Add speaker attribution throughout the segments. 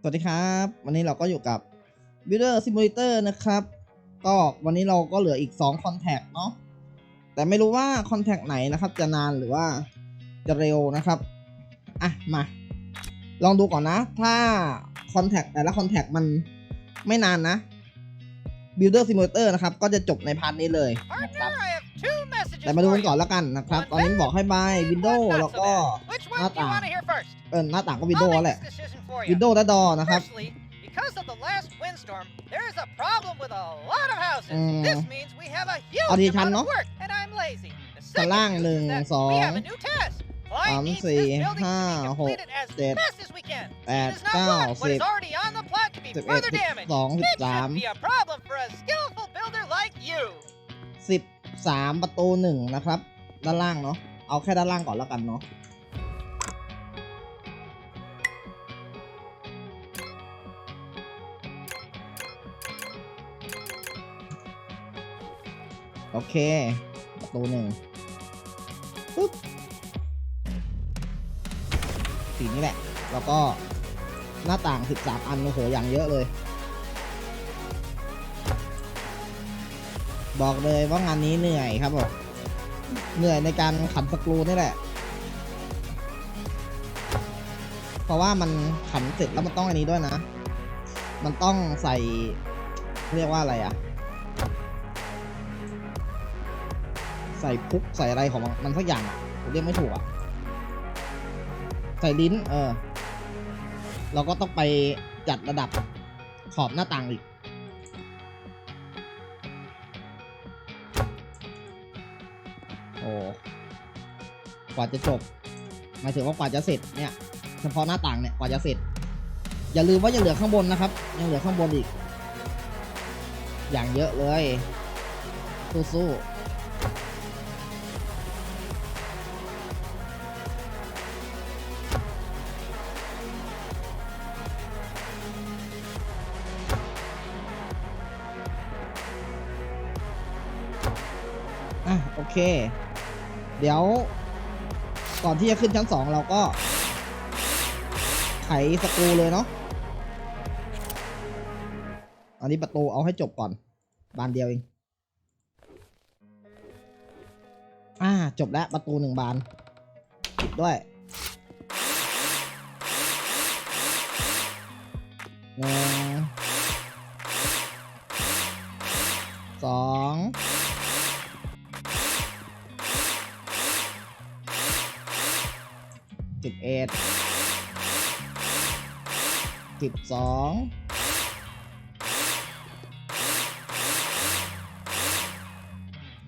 Speaker 1: สวัสดีครับ วันนี้เราก็อยู่กับ Builder Simulator นะครับ ก็วันนี้เราก็เหลืออีก2 Contact เนาะแต่ไม่รู้ว่า Contact ไหนนะครับ จะนานหรือว่าจะเร็วนะครับ อะ มา ลองดูก่อนนะ ถ้า Contact แต่ละ Contact มันไม่นานนะ Builder Simulator นะครับ ก็จะจบในพาร์ทนี้เลยนะครับ
Speaker 2: Partner, I have two messages
Speaker 1: แต่มาดูกัน
Speaker 2: for
Speaker 1: ก่อน
Speaker 2: you.
Speaker 1: แล้วกันนะครับ ตอนนี้บอกให้บาย Windows
Speaker 2: One not
Speaker 1: แล้ว
Speaker 2: so
Speaker 1: ก็
Speaker 2: bad. Which one do you
Speaker 1: Nata.
Speaker 2: want to hear first?
Speaker 1: เออหน้าต่างก็
Speaker 2: I'll
Speaker 1: Windows
Speaker 2: make
Speaker 1: แหละ
Speaker 2: this decision for you.
Speaker 1: Windows และ DOS นะครับ
Speaker 2: Firstly, because of the last windstorm, there is a problem with a lot of houses.
Speaker 1: Mm.
Speaker 2: This means we have a huge
Speaker 1: เอาทีชั้น
Speaker 2: amount
Speaker 1: เนอะ
Speaker 2: of work, and I'm lazy. The
Speaker 1: ชั้น
Speaker 2: second
Speaker 1: ล่าง
Speaker 2: news
Speaker 1: หนึ่ง
Speaker 2: is that
Speaker 1: สอง
Speaker 2: we have a new task. Client
Speaker 1: Tám,
Speaker 2: needs
Speaker 1: xì,
Speaker 2: this building to
Speaker 1: ha,
Speaker 2: be
Speaker 1: hộp,
Speaker 2: completed as
Speaker 1: đẹp,
Speaker 2: fast as we can.
Speaker 1: đẹp,
Speaker 2: It does not
Speaker 1: cao,
Speaker 2: want what
Speaker 1: xịp,
Speaker 2: is already on the plot to be
Speaker 1: สิบเอ็ด
Speaker 2: further
Speaker 1: สิบ
Speaker 2: damaged.
Speaker 1: สองสิบ
Speaker 2: It
Speaker 1: สาม
Speaker 2: shouldn't be a problem for a skillful builder like you.
Speaker 1: สิ บสามประตูหนึ่งนะครับ ด้านล่างเนาะเอาแค่ด้านล่างก่อนแล้วกันเนาะโอเค ประตูหนึ่งปึ๊บสีนี้แหละ แล้วก็หน้าต่าง 13 อัน โอ้โห อย่างเยอะเลย บอกเลยว่างานนี้เหนื่อยครับผมเหนื่อยในการขันสกรูนี่แหละ เพราะว่ามันขันเสร็จแล้วมันต้องอันนี้ด้วยนะ มันต้องใส่เรียกว่าอะไรอะใส่พุกใส่อะไรของมันสักอย่างอะผมเรียกไม่ถูกอะใส่ลิ้น เออ เราก็ต้องไปจัดระดับขอบหน้าต่างอีก กว่าจะจบหมายถึงว่ากว่าจะเสร็จเนี่ยเฉพาะหน้าต่างเนี่ยกว่าจะเสร็จ อย่าลืมว่ายังเหลือข้างบนนะครับยังเหลือข้างบนอีก อย่างเยอะเลยสู้ๆอะโอเค เดี๋ยว ก่อนที่จะขึ้นชั้นสองเราก็ ไขสกรูเลยเนาะอันนี้ประตูเอาให้จบก่อน บานเดียวเอง อ่า จบแล้วประตูหนึ่งบานปิดด้วยหนึ่งสอง สิบเอ็ดสิบสอง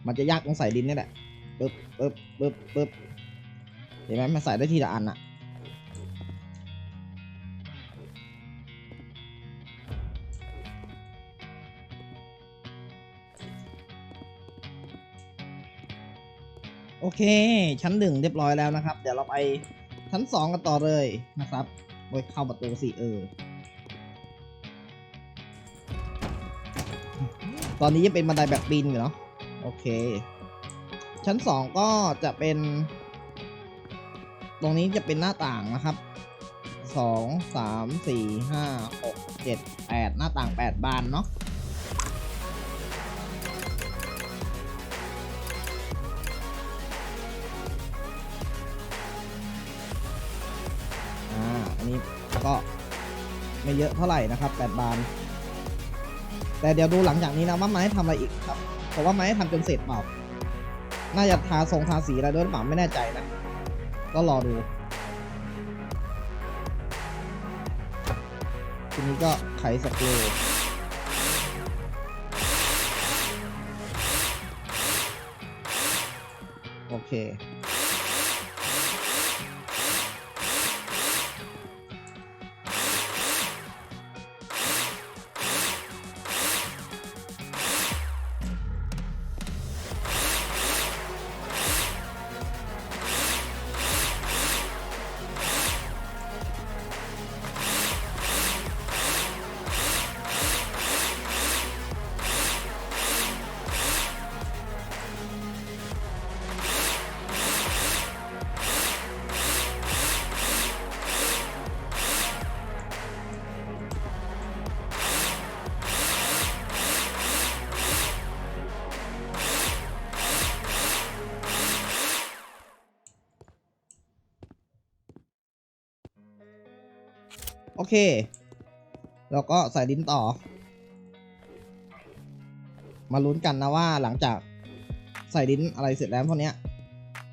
Speaker 1: มันจะยากตรงใส่ดินนี่แหละปึ๊บปึ๊บปึ๊บปึ๊บเห็นไหมมันใส่ได้ทีละอันอะโอเค ชั้นหนึ่งเรียบร้อยแล้วนะครับ เดี๋ยวเราไป ชั้นสองกันต่อเลยนะครับโดยเข้าประตูสี่เออ ตอนนี้ยังเป็นบันไดแบบปีนอยู่เนาะโอเค ชั้นสองก็จะเป็น ตรงนี้จะเป็นหน้าต่างนะครับสองสามสี่ห้าหกเจ็ดแปดหน้าต่างแปดบานเนาะ อันนี้ก็ไม่เยอะเท่าไหร่นะครับแปดบาน แต่เดี๋ยวดูหลังจากนี้นะว่ามาให้ทำอะไรอีกครับเพราะว่ามาให้ทำจนเสร็จเปล่า น่าจะทาทรงทาสีอะไรด้วยหรือเปล่าไม่แน่ใจนะ ก็รอดูทีนี้ก็ไขสกรูโอเค โอเค แล้วก็ใส่ลิ้นต่อ มาลุ้นกันนะว่าหลังจากใส่ลิ้นอะไรเสร็จแล้วพวกเนี้ย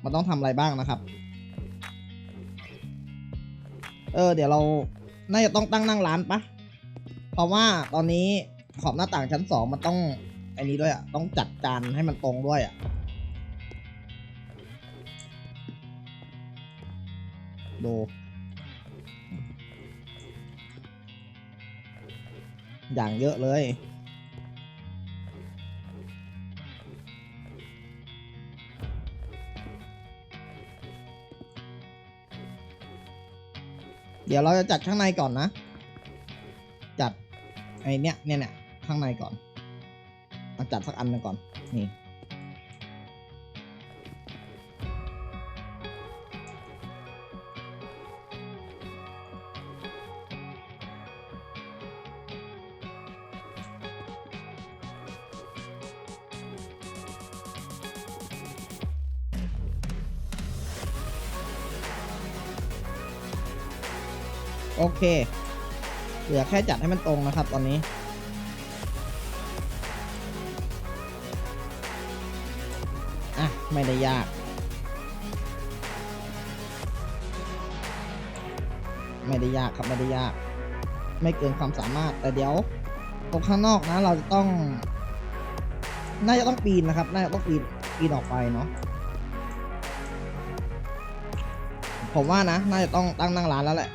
Speaker 1: มันต้องทำอะไรบ้างนะครับ เออ เดี๋ยวเราน่าจะต้องตั้งนั่งร้านปะเพราะว่าตอนนี้ขอบหน้าต่างชั้นสองมันต้องไอ้นี้ด้วยอะต้องจัดจานให้มันตรงด้วยอะดู อย่างเยอะเลย เดี๋ยวเราจะจัดข้างในก่อนนะ จัดไอเนี้ยเนี่ยเนี่ยข้างในก่อน มาจัดสักอันหนึงก่อน นี่ เค เหลือแค่จัดให้มันตรงนะครับตอนนี้ อะ ไม่ได้ยาก ไม่ได้ยากครับ ไม่ได้ยาก ไม่เกินความสามารถ แต่เดี๋ยว ตรงข้างนอกนะ เราจะต้อง น่าจะต้องปีนนะครับ น่าจะต้องปีน ปีนออกไปเนาะผมว่านะ น่าจะต้องตั้งนั่งร้านแล้วแหละ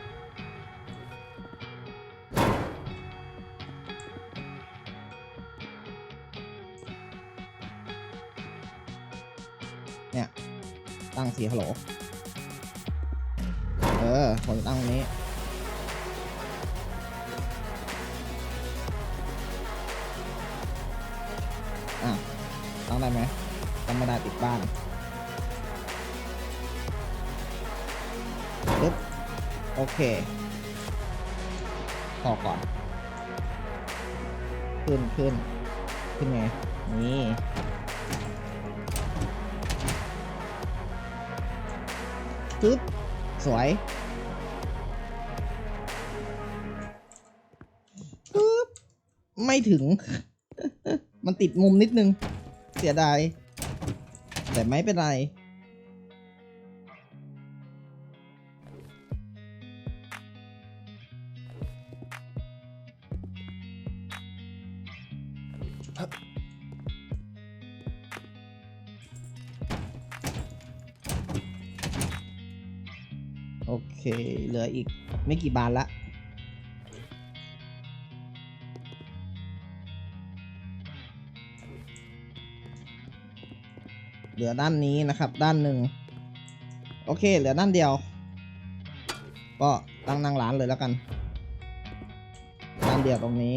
Speaker 1: สีฮัลโหล เออผมตั้งตรงนี้ อะ ตั้งได้ไหมตั้งไม่ได้ติดบ้านปึ๊บโอเค พอก่อน ขึ้นขึ้น ขึ้นไง นี่ึ๊บสวยปึ๊บไม่ถึง มันติดมุมนิดนึง เสียดาย แต่ไม่เป็นไร โอเค เหลืออีกไม่กี่บานละเหลือด้านนี้นะครับ ด้านหนึ่งโอเค เหลือด้านเดียว ก็ตั้งนั่งร้านเลยแล้วกัน ด้านเดียวตรงนี้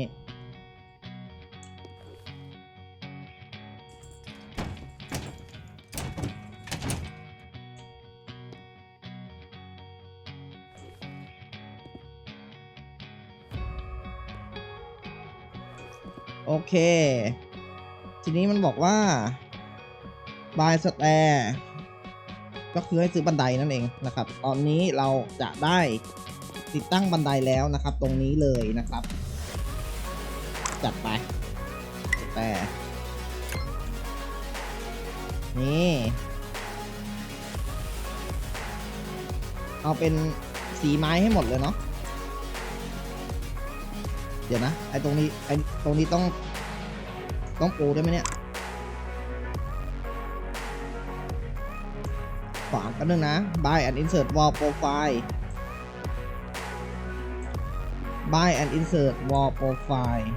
Speaker 1: เค ทีนี้มันบอกว่าบายสแตร์ก็คือให้ซื้อบันไดนั่นเองนะครับ ตอนนี้เราจะได้ติดตั้งบันไดแล้วนะครับ ตรงนี้เลยนะครับ จัดไปสแตร์นี่เอาเป็นสีไม้ให้หมดเลยเนาะเดี๋ยวนะไอ้ตรงนี้ไอ้ตรงนี้ต้อง ต้องปูได้ไหมเนี่ยขวางกันนึงนะ buy and insert wall profile buy and insert wall profile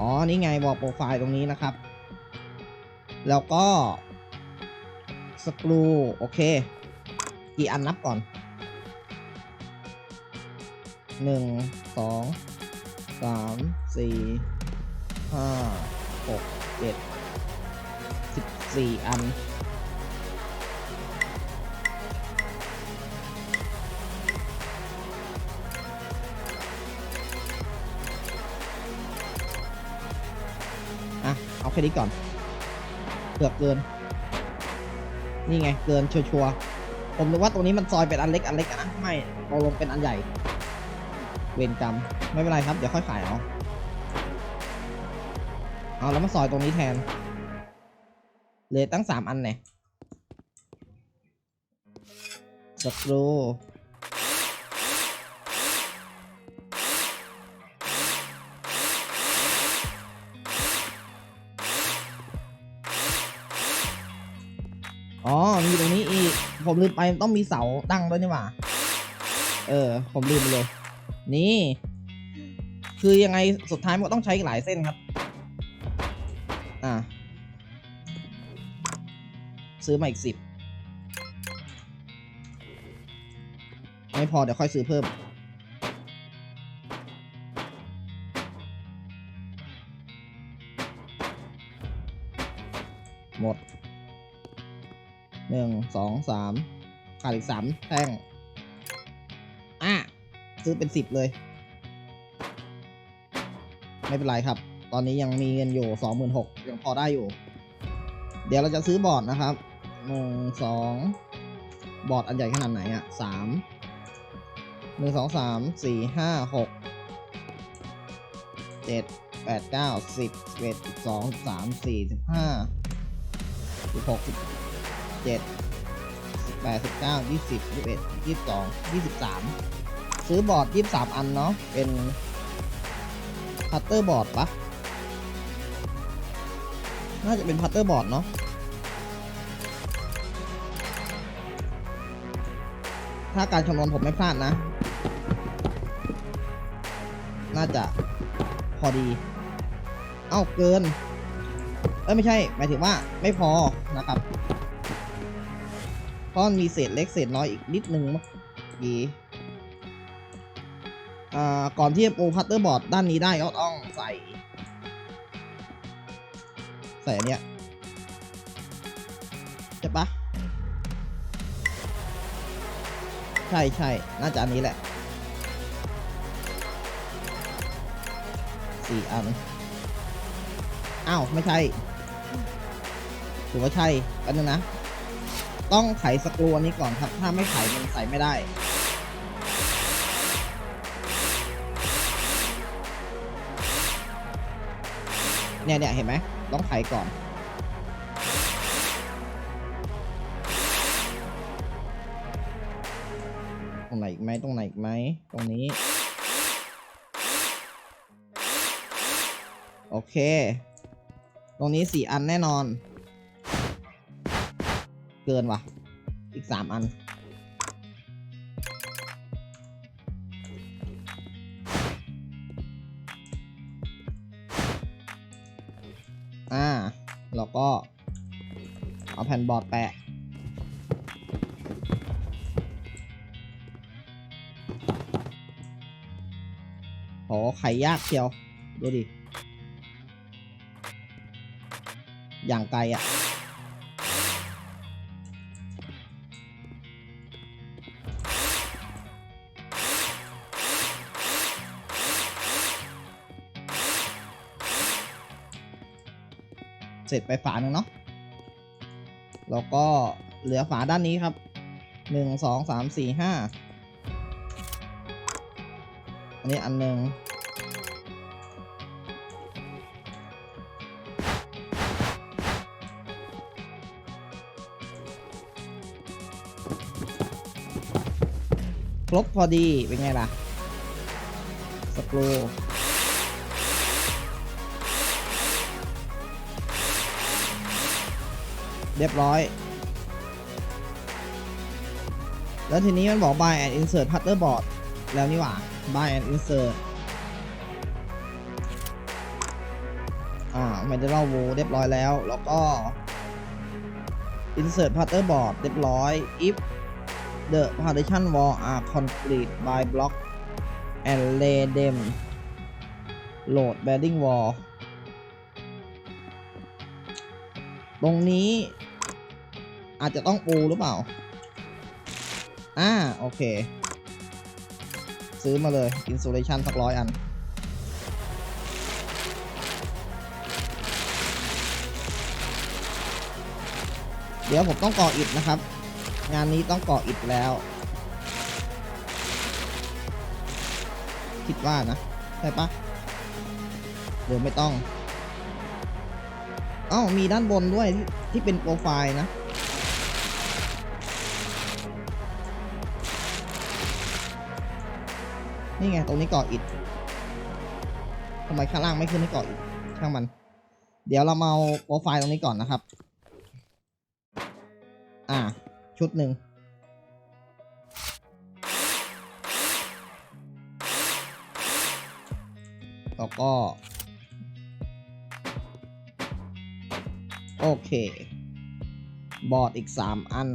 Speaker 1: อ๋อ นี่ไง wall profile ตรงนี้นะครับ แล้วก็สกรูโอเค กี่อันนับก่อนหนึ่งสองสามสี่ ห้าหกเจ็ดสิบสี่อัน อะ เอาแค่นี้ก่อนเกือบเกิน นี่ไง เกินชัวร์ๆผมนึกว่าตรงนี้มันซอยเป็นอันเล็กอันเล็กอะนะไม่เราลงเป็นอันใหญ่ เวรกรรม ไม่เป็นไรครับ เดี๋ยวค่อยขายเอา เอาแล้วมาซอยตรงนี้แทน เลยตั้งสามอันเนี่ยสกรูอ๋อ มีตรงนี้อีก ผมลืมไปต้องมีเสาตั้งด้วยนี่หว่า เออ ผมลืมไปเลย นี่ คือยังไงสุดท้ายมันก็ต้องใช้อีกหลายเส้นครับ ซื้อมาอีกสิบไม่พอเดี๋ยวค่อยซื้อเพิ่ม หมดหนึ่งสองสามขาดอีกสามแท่งอะซื้อเป็นสิบเลย ไม่เป็นไรครับ ตอนนี้ยังมีเงินอยู่สองหมื่นหกยังพอได้อยู่ เดี๋ยวเราจะซื้อบอร์ดนะครับ หนึ่งสองบอร์ดอันใหญ่ขนาดไหนอะสามหนึ่งสองสามสี่ห้าหกเจ็ดแปดเก้าสิบสิบเอ็ดสิบสองสามสี่สิบห้าสิบหกสิบเจ็ดสิบแปดสิบเก้ายี่สิบยี่สิบเอ็ดยี่สิบสองยี่สิบสามซื้อบอร์ดยี่สิบสามอันเนาะเป็นพัตเตอร์บอร์ดปะน่าจะเป็นพัตเตอร์บอร์ดเนาะ ถ้าการคำนวณผมไม่พลาดนะ น่าจะพอดี เอ้าเกิน เอ้ยไม่ใช่ หมายถึงว่าไม่พอนะครับเพราะมีเศษเล็กเศษน้อยอีกนิดนึงเมื่อกี้อ่าก่อนที่จะปูพัตเตอร์บอร์ดด้านนี้ได้ก็ต้องใส่ ใส่อันเนี้ยใช่ปะ ใช่ใช่น่าจะอันนี้แหละสี่อันอ้าวไม่ใช่ถือว่าใช่กันนึงนะ ต้องไขสกรูอันนี้ก่อนครับ ถ้าไม่ไขมันใส่ไม่ได้เนี่ยเนี่ยเห็นไหมต้องไขก่อน ไหมตรงไหนอีกไหมตรงนี้ โอเค ตรงนี้สี่อันแน่นอน เกินว่ะ อีกสามอัน อ่า แล้วก็ เอาแผ่นบอร์ดแปะ โหไขยากเชียว ดูดิ อย่างไกลอะ่ะ เสร็จไปฝาหนึ่งเนาะ แล้วก็เหลือฝาด้านนี้ครับหนึ่งสองสามสี่ห้าอันนี้อันหนึ่ง ครบพอดี เป็นไงล่ะ สกรูเรียบร้อย แล้วทีนี้มันบอก buy and insert putter board แล้วนี่หว่า buy and insert อ่าไม่ได้เล่าวูเรียบร้อยแล้ว แล้วก็ insert putter board เรียบร้อย if the partition wall are complete by block and lay them load bearing wall ตรงนี้อาจจะต้องปูหรือเปล่า อ่า โอเค ซื้อมาเลย insulation สักร้อยอัน เดี๋ยวผมต้องก่ออิฐนะครับ งานนี้ต้องก่ออิฐแล้ว คิดว่านะ ใช่ปะหรือไม่ต้องอ้ามีด้านบนด้วยที่ที่เป็นโปรไฟล์นะ นี่ไง ตรงนี้เกาะอิฐทำไมข้างล่างไม่ขึ้นให้เกาะอิฐช่างมัน เดี๋ยวเรามาเอาโปรไฟล์ตรงนี้ก่อนนะครับ อ่า ชุดหนึ่งแล้วก็ โอเค บอร์ดอีกสามอัน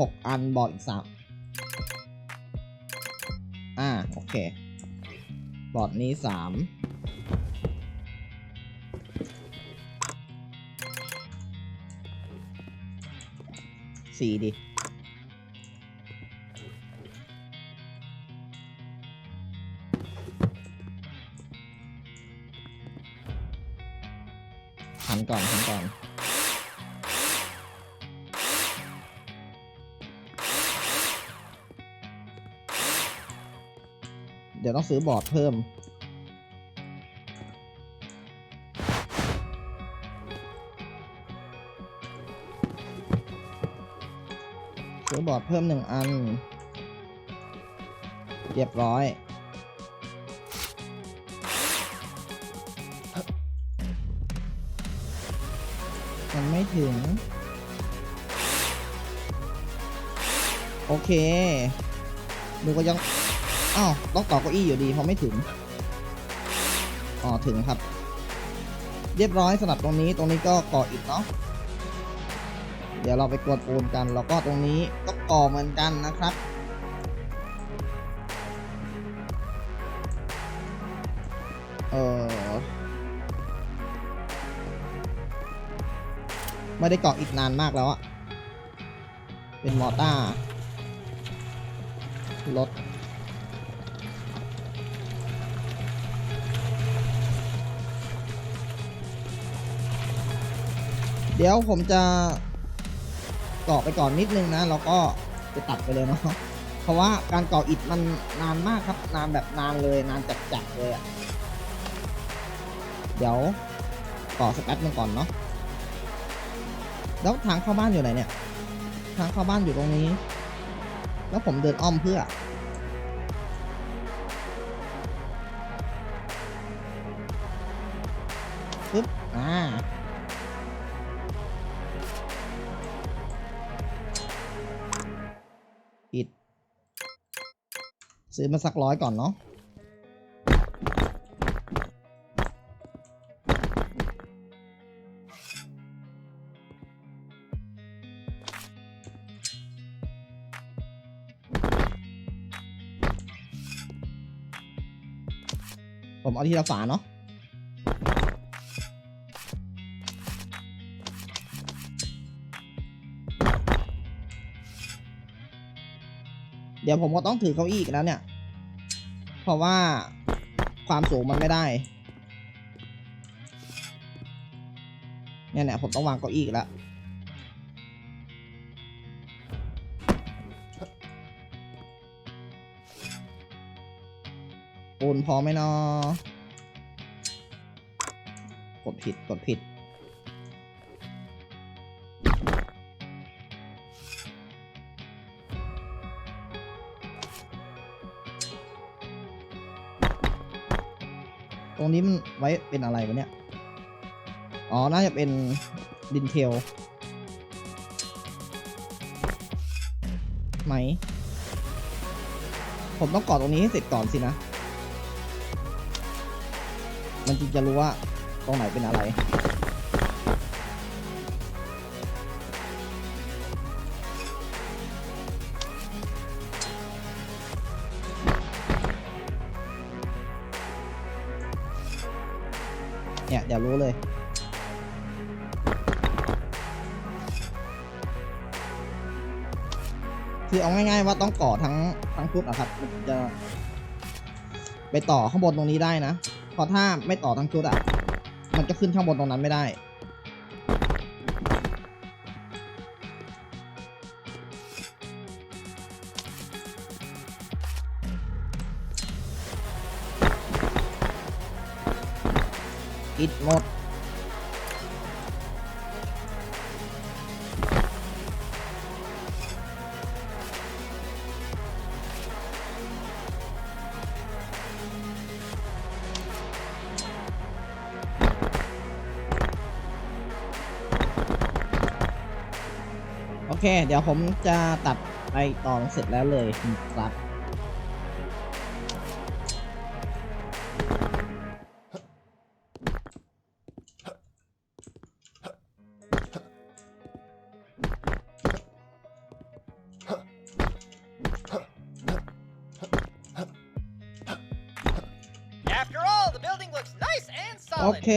Speaker 1: หกอัน บอร์ดอีกสามอ่า โอเค บอร์ดนี้สามสี่ดิ เดี๋ยวต้องซื้อบอร์ดเพิ่ม ซื้อบอร์ดเพิ่มหนึ่งอัน เรียบร้อยมันไม่ถึง โอเคดูก็ยัง อ้าวต้องต่อเก้าอี้อยู่ดีเพราะไม่ถึง อ๋อถึงครับ เรียบร้อยสำหรับตรงนี้ตรงนี้ก็ก่ออิฐเนาะเดี๋ยวเราไปกวดปูนกัน แล้วก็ตรงนี้ก็ก่อเหมือนกันนะครับ เออไม่ได้เกาะอีกนานมากแล้วอะเป็นมอต้าร์รถ เดี๋ยวผมจะเกาะไปก่อนนิดนึงนะแล้วก็จะตัดไปเลยเนาะเพราะว่าการเกาะอิฐมันนานมากครับ นานแบบนานเลยนานจัดๆเลยอะเดี๋ยวต่อสักแป๊บนึงก่อนเนาะแล้วทางเข้าบ้านอยู่ไหนเนี่ย ทางเข้าบ้านอยู่ตรงนี้ แล้วผมเดินอ้อมเพื่อ ปึ๊บ อ่า ซื้อมาสักร้อยก่อนเนาะผมเอาทีละฝาเนาะ เดี๋ยวผมก็ต้องถือเก้าอี้อีกแล้วเนี่ย เพราะว่าความสูงมันไม่ได้ เนี่ยเนี่ยผมต้องวางเก้าอี้อีกแล้วปูนพอไหมเนาะกดผิดกดผิด รงนี้มันไว้เป็นอะไรวะเนี่ย อ๋อ น่าจะเป็นดินเทลไหม ผมต้องกอดตรงนี้ให้เสร็จก่อนสินะ มันจึงจะรู้ว่าตรงไหนเป็นอะไร รู้เลย คือเอาง่ายๆว่าต้องก่อทั้งทั้งชุดอะครับจะ ไปต่อข้างบนตรงนี้ได้นะเพราะถ้าไม่ต่อทั้งชุดอะมันจะขึ้นข้างบนตรงนั้นไม่ได้ิดหมด โอเค เดี๋ยวผมจะตัดไปตอนเสร็จแล้วเลยครับ
Speaker 2: looks nice and
Speaker 1: โอ
Speaker 2: solid.
Speaker 1: เค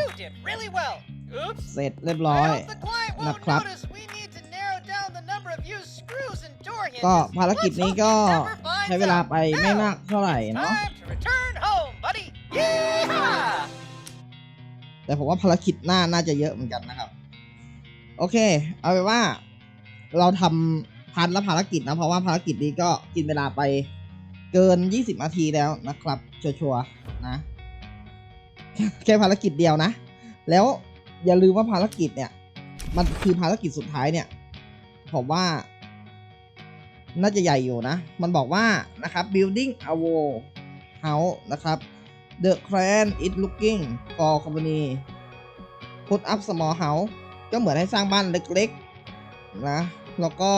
Speaker 2: You did really well. Oops.
Speaker 1: เสร็จเรียบร้อย
Speaker 2: I hope the client won't
Speaker 1: Nakrap.
Speaker 2: notice we need to narrow down the number of used screws and door hinges.
Speaker 1: ก็ภารกิจ
Speaker 2: Let's
Speaker 1: นี้
Speaker 2: hope
Speaker 1: ก็
Speaker 2: he never finds
Speaker 1: ใช้เวลา
Speaker 2: out.
Speaker 1: ไปไม่มากเท่าไหร่
Speaker 2: It's
Speaker 1: เนาะ
Speaker 2: time to return home, buddy. Yeehaw!
Speaker 1: แต่ผมว่าภารกิจหน้าน่าจะเยอะเหมือนกันนะครับ โอเค เอาไปนว่า เราทำพันละภารกิจนะ เพราะว่าภารกิจนี้ก็กินเวลาไปเกิน 20นาทีแล้วนะครับ ชัวร์ๆนะ แค่ภารกิจเดียวนะ แล้วอย่าลืมว่าภารกิจเนี่ย มันคือภารกิจสุดท้ายเนี่ย ผมว่า น่าจะใหญ่อยู่นะ มันบอกว่านะครับ building a wall house นะครับ The clan is looking for company put up small house ก็เหมือนให้สร้างบ้านเล็กๆ นะ แล้วก็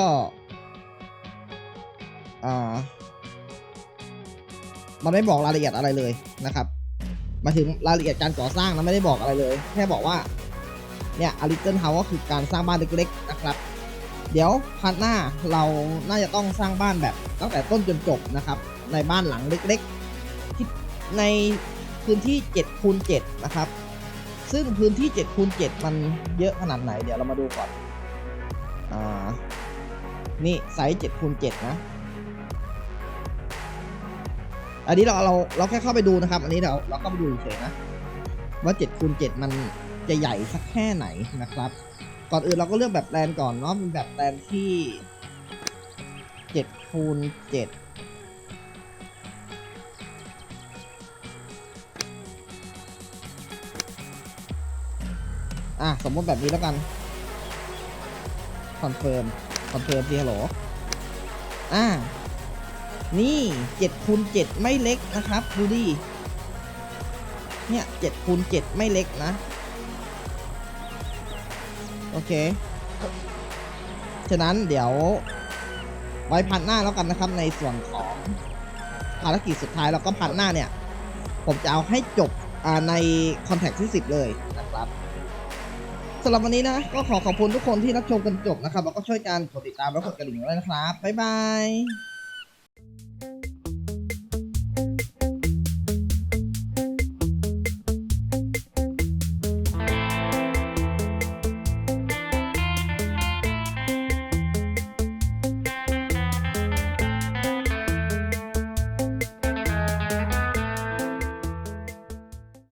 Speaker 1: อ่า มันไม่บอกรายละเอียดอะไรเลยนะครับ มาถึงรายละเอียดการก่อสร้างนะไม่ได้บอกอะไรเลย แค่บอกว่า เนี่ย a little house ก็คือการสร้างบ้านเล็กๆนะครับ เดี๋ยวพาร์ทหน้าเราน่าจะต้องสร้างบ้านแบบตั้งแต่ต้นจนจบนะครับ ในบ้านหลังเล็กๆที่ในพื้นที่7คูณ7นะครับ ซึ่งพื้นที่7คูณ7มันเยอะขนาดไหน เดี๋ยวเรามาดูก่อน อ่า นี่ไซส์7คูณ7นะ อันนี้เราเราเราแค่เข้าไปดูนะครับ อันนี้เราเราก็ไปดูเฉยนะว่า7คูณ7มันจะใหญ่สักแค่ไหนนะครับ ก่อนอื่นเราก็เลือกแบบแปลนก่อนเนาะเป็นแบบแปลนที่7คูณ7อะ สมมติแบบนี้แล้วกัน คอนเฟิร์ม คอนเฟิร์มสิฮัลโหล อ่า นี่7คูณ7ไม่เล็กนะครับ ดูดิ เนี่ย7คูณ7ไม่เล็กนะ โอเค ฉะนั้นเดี๋ยว ไว้พันหน้าแล้วกันนะครับ ในส่วนของภารกิจสุดท้ายแล้วก็พันหน้าเนี่ย ผมจะเอาให้จบอ่าในคอนแทคที่ 10 เลยนะครับสำหรับวันนี้นะ ก็ขอขอบคุณทุกคนที่รับชมกันจบนะครับ แล้วก็ช่วยกันกดติดตามและกดกระดิ่งไว้นะครับ บ๊ายบาย